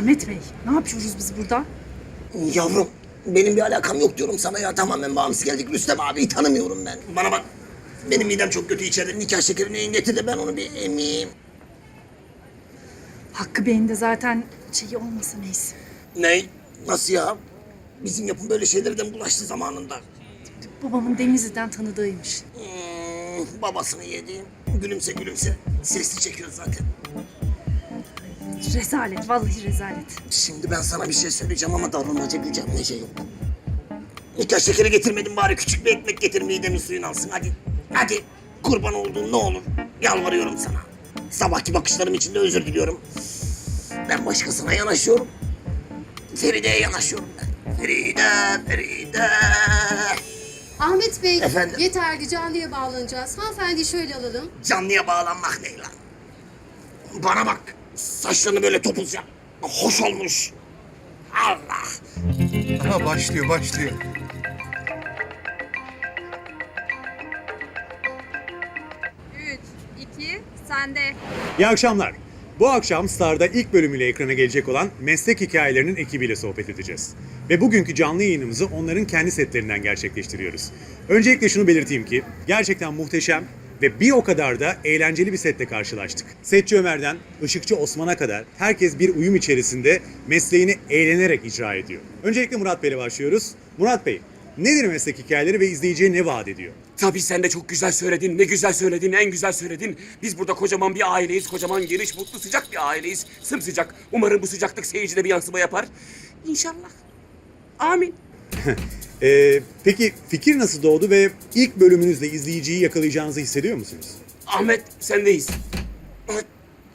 Ahmet Bey, ne yapıyoruz biz burada? Yavrum benim bir alakam yok diyorum sana ya tamamen bağımsız geldik. Rüstem abiyi tanımıyorum ben. Bana bak benim midem çok kötü içeride nikah şekerini getir de ben onu bir emeyim. Hakkı Bey'in de zaten şeyi olmasa neyse. Ne? Nasıl ya? Bizim yapım böyle şeylerden bulaştı zamanında. Babamın Denizli'den tanıdığıymış. Hmm, babasını yedi. Gülümse gülümse. Sesli çekiyor zaten. Rezalet, vallahi rezalet. Şimdi ben sana bir şey söyleyeceğim ama davranacak gücem ne şey yok. Nikah şekeri getirmedim bari küçük bir ekmek getir midemin suyunu alsın hadi. Hadi kurban olduğun ne olur yalvarıyorum sana. Sabahki bakışlarım için de özür diliyorum. Ben başkasına yanaşıyorum. Feride'ye yanaşıyorum ben. Feride, Feride. Ahmet Bey, Efendim? yeterli canlıya bağlanacağız. Hanımefendi şöyle alalım. Canlıya bağlanmak ne lan? Bana bak saçlarını böyle topuz yap. Hoş olmuş. Allah. Ha başlıyor başlıyor. Üç, iki, sende. İyi akşamlar. Bu akşam Star'da ilk bölümüyle ekrana gelecek olan meslek hikayelerinin ekibiyle sohbet edeceğiz. Ve bugünkü canlı yayınımızı onların kendi setlerinden gerçekleştiriyoruz. Öncelikle şunu belirteyim ki gerçekten muhteşem ve bir o kadar da eğlenceli bir setle karşılaştık. Setçi Ömer'den Işıkçı Osman'a kadar herkes bir uyum içerisinde mesleğini eğlenerek icra ediyor. Öncelikle Murat Bey'le başlıyoruz. Murat Bey, nedir meslek hikayeleri ve izleyiciye ne vaat ediyor? Tabii sen de çok güzel söyledin. Ne güzel söyledin, en güzel söyledin. Biz burada kocaman bir aileyiz. Kocaman, geniş, mutlu, sıcak bir aileyiz. Sımsıcak. Umarım bu sıcaklık seyircide bir yansıma yapar. İnşallah. Amin. Ee, peki fikir nasıl doğdu ve ilk bölümünüzde izleyiciyi yakalayacağınızı hissediyor musunuz? Ahmet sendeyiz.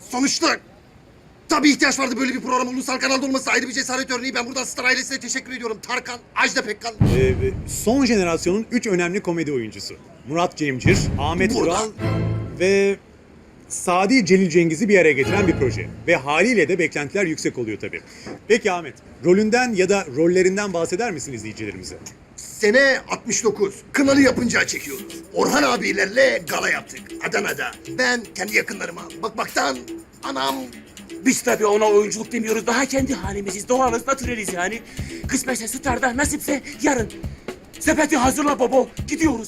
Sonuçta tabii ihtiyaç vardı böyle bir program ulusal kanalda olması ayrı bir cesaret örneği. Ben buradan Star ailesine teşekkür ediyorum. Tarkan, Ajda Pekkan. Ee, son jenerasyonun üç önemli komedi oyuncusu. Murat Cemcir, Ahmet Burada. Ural ve Sadi Celil Cengiz'i bir araya getiren bir proje. Ve haliyle de beklentiler yüksek oluyor tabii. Peki Ahmet, rolünden ya da rollerinden bahseder misin izleyicilerimize? Sene 69. Kınalı yapınca çekiyoruz. Orhan abilerle gala yaptık Adana'da. Ben kendi yakınlarıma bakmaktan anam Biz tabii ona oyunculuk demiyoruz. Daha kendi halimiziz. Doğalız, natüreliz yani. Kısmetse Star'da, nasipse yarın. Sepeti hazırla baba. Gidiyoruz.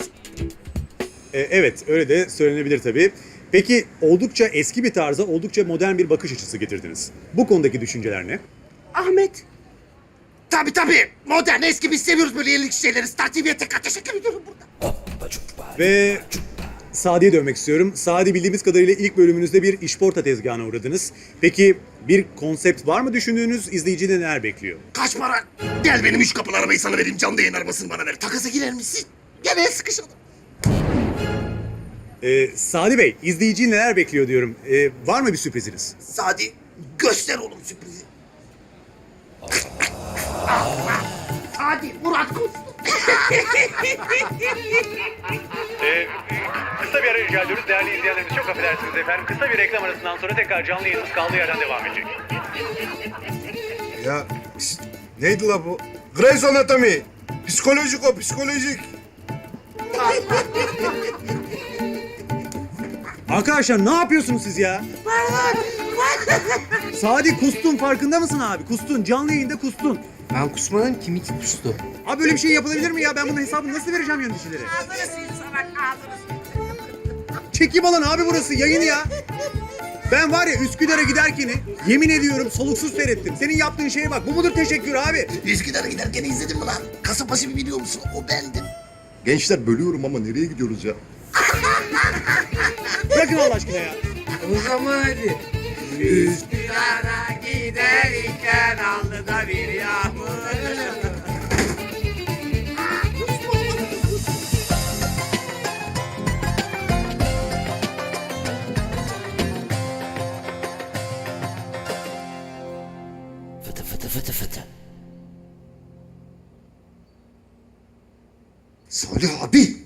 Ee, evet, öyle de söylenebilir tabii. Peki oldukça eski bir tarza oldukça modern bir bakış açısı getirdiniz. Bu konudaki düşünceler ne? Ahmet. Tabii tabii. Modern, eski biz seviyoruz böyle yenilik şeyleri. Star TV'ye tekrar teşekkür ediyorum burada. Ve Sadi'ye dönmek istiyorum. Sadi bildiğimiz kadarıyla ilk bölümünüzde bir işporta tezgahına uğradınız. Peki bir konsept var mı düşündüğünüz? İzleyici de neler bekliyor? Kaç para? Gel benim üç kapılı arabayı sana vereyim. Canlı yayın arabasını bana ver. Takasa girer misin? Gel el sıkışalım. Ee, Sadi Bey, izleyici neler bekliyor diyorum. Ee, var mı bir sürpriziniz? Sadi göster oğlum sürprizi. Hadi Murat Kuz. Kısa bir ara rica ediyoruz. Değerli izleyenlerimiz çok affedersiniz efendim. Kısa bir reklam arasından sonra tekrar canlı yayınımız kaldığı yerden devam edecek. Ya şşt, neydi la bu? Grey's Anatomy. Psikolojik o psikolojik. Arkadaşlar ne yapıyorsunuz siz ya? Sadi kustun farkında mısın abi? Kustun canlı yayında kustun. Ben kusmadım kimi ki kustu? Abi böyle bir şey yapılabilir mi ya? Ben bunun hesabını nasıl vereceğim yöneticilere? Çekim alan abi burası yayın ya. Ben var ya Üsküdar'a giderken yemin ediyorum soluksuz seyrettim. Senin yaptığın şeye bak. Bu mudur teşekkür abi? Üsküdar'a giderken izledin mi lan? Kasapbaşı bir biliyor musun? O bendim. Gençler bölüyorum ama nereye gidiyoruz ya? Bırakın Allah aşkına ya. O zaman hadi. Üsküdar'a giderken alnında bir yağmur. Fıtı fıtı fıtı fıtı. Salih abi.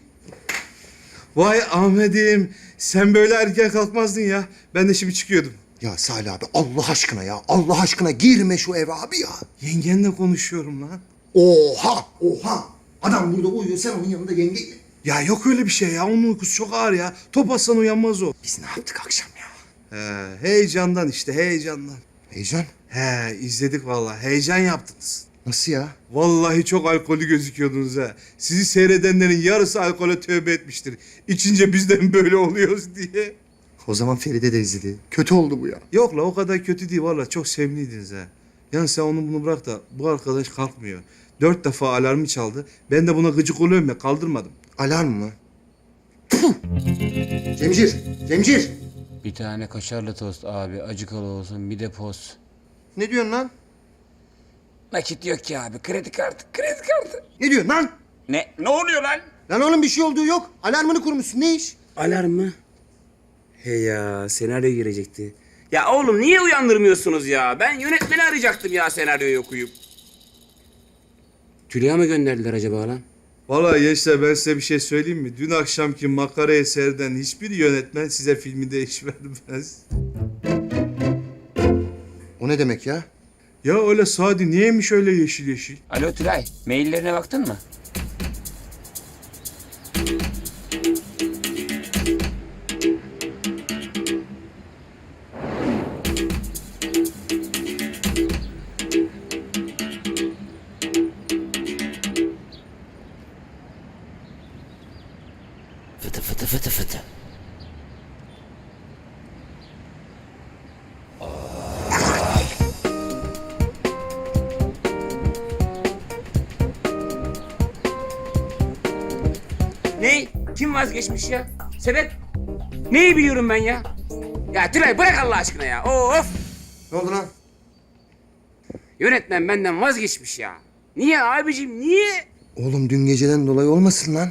Vay Ahmet'im. Sen böyle erken kalkmazdın ya. Ben de şimdi çıkıyordum. Ya Salih abi Allah aşkına ya. Allah aşkına girme şu eve abi ya. Yengenle konuşuyorum lan. Oha oha. Adam burada uyuyor sen onun yanında yenge. Ya yok öyle bir şey ya. Onun uykusu çok ağır ya. Top atsan uyanmaz o. Biz ne yaptık akşam ya? He, heyecandan işte heyecandan. Heyecan? He izledik vallahi. Heyecan yaptınız. Nasıl ya? Vallahi çok alkolü gözüküyordunuz ha. Sizi seyredenlerin yarısı alkole tövbe etmiştir. İçince bizden böyle oluyoruz diye. O zaman Feride de izledi. Kötü oldu bu ya. Yok la o kadar kötü değil vallahi çok sevimliydiniz ha. Yani sen onu bunu bırak da bu arkadaş kalkmıyor. Dört defa alarmı çaldı. Ben de buna gıcık oluyorum ya kaldırmadım. Alarm mı? Puh! Cemcir, Cemcir. Bir tane kaşarlı tost abi. Acıkalı olsun bir de poz. Ne diyorsun lan? Nakit yok ki abi. Kredi kartı, kredi kartı. Ne diyorsun lan? Ne? Ne oluyor lan? Lan oğlum bir şey olduğu yok. Alarmını kurmuşsun. Ne iş? Alarm mı? He ya senaryo girecekti. Ya oğlum niye uyandırmıyorsunuz ya? Ben yönetmeni arayacaktım ya senaryoyu okuyup. Tülya mı gönderdiler acaba lan? Vallahi gençler ben size bir şey söyleyeyim mi? Dün akşamki makara eserden hiçbir yönetmen size filminde iş vermez. O ne demek ya? Ya öyle Sadi niyeymiş öyle yeşil yeşil? Alo Tülay, maillerine baktın mı? Kim vazgeçmiş ya? Sebep? Neyi biliyorum ben ya? Ya Tülay bırak Allah aşkına ya. Of! Ne oldu lan? Yönetmen benden vazgeçmiş ya. Niye abicim niye? Oğlum dün geceden dolayı olmasın lan.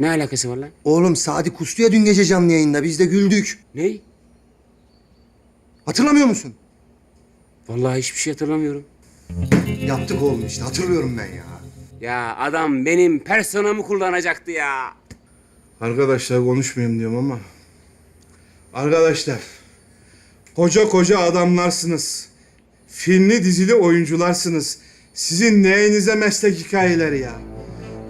Ne alakası var lan? Oğlum Sadi kustu ya dün gece canlı yayında. Biz de güldük. Ne? Hatırlamıyor musun? Vallahi hiçbir şey hatırlamıyorum. Yaptık oğlum işte. Hatırlıyorum ben ya. Ya adam benim personamı kullanacaktı ya. Arkadaşlar konuşmayayım diyorum ama. Arkadaşlar. Koca koca adamlarsınız. Filmli dizili oyuncularsınız. Sizin neyinize meslek hikayeleri ya?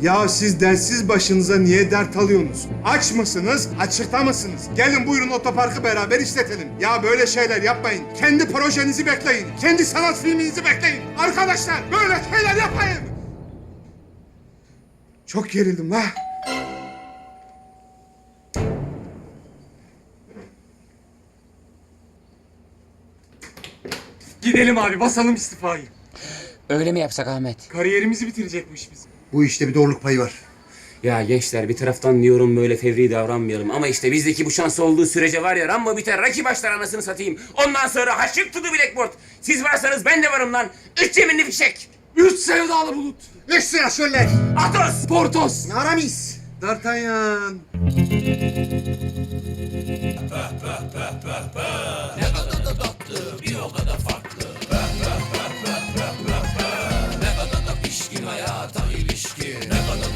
Ya siz dersiz başınıza niye dert alıyorsunuz? Aç mısınız? Açıkta mısınız? Gelin buyurun otoparkı beraber işletelim. Ya böyle şeyler yapmayın. Kendi projenizi bekleyin. Kendi sanat filminizi bekleyin. Arkadaşlar böyle şeyler yapmayın. Çok gerildim ha. Gidelim abi basalım istifayı. Öyle mi yapsak Ahmet? Kariyerimizi bitirecekmiş bizim. Bu işte bir doğruluk payı var. Ya gençler bir taraftan diyorum böyle fevri davranmayalım ama işte bizdeki bu şans olduğu sürece var ya Rambo biter rakip başlar anasını satayım. Ondan sonra haşık tudu blackboard. Siz varsanız ben de varım lan. Üç yeminli fişek. Üç sevdalı bulut. Üç sıra şöyle. Atos. Portos. Aramis. D'Artagnan.